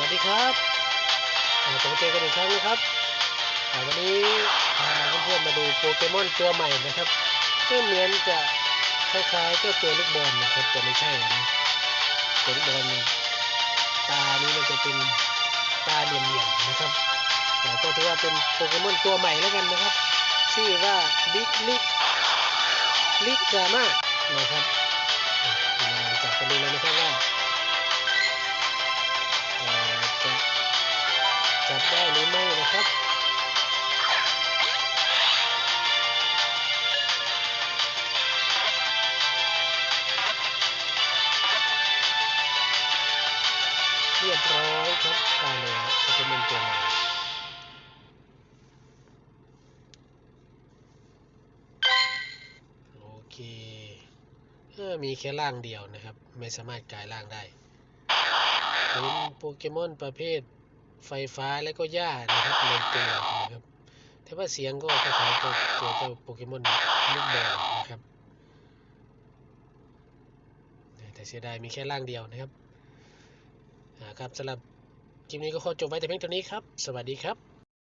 วัสดีครับผมเจอกันอีกครั้งนะครับวันนี้พาเพื่อนๆมาดูโปเกมอนตัวใหม่นะครับก็เหมือนจะคล้ายๆเจ้าตัวลูกบอลนะครับแต่ไม่ใช่นะตัวลูกบอลนี่ตานี้มันจะเป็นตาเหลี่ยมๆนะครับแต่ก็ถือว่าเป็นโปเกมอนตัวใหม่แล้วกันนะครับชื่อว่าบิ๊กลิกลิกดราม่านะครับมาจับกันดูเลยนะครับว่า จับได้หรือไม่นะครับเรียบร้อยครับได้แล้วจะเป็นตัวใหม่โอเคเออมีแค่ร่างเดียวนะครับ ไม่สามารถกลายร่างได้เป็นโปเกมอนประเภท ไฟฟ้าและก็หญ้านะครับในตัวนะครับ แต่ว่าเสียงก็คล้ายๆกับตัวเจ้าโปเกมอนลูกบอลนะครับ แต่เสียดายมีแค่ร่างเดียวนะครับอ่าครับสำหรับคลิปนี้ก็ขอจบไว้แต่เพียงเท่านี้ครับ สวัสดีครับ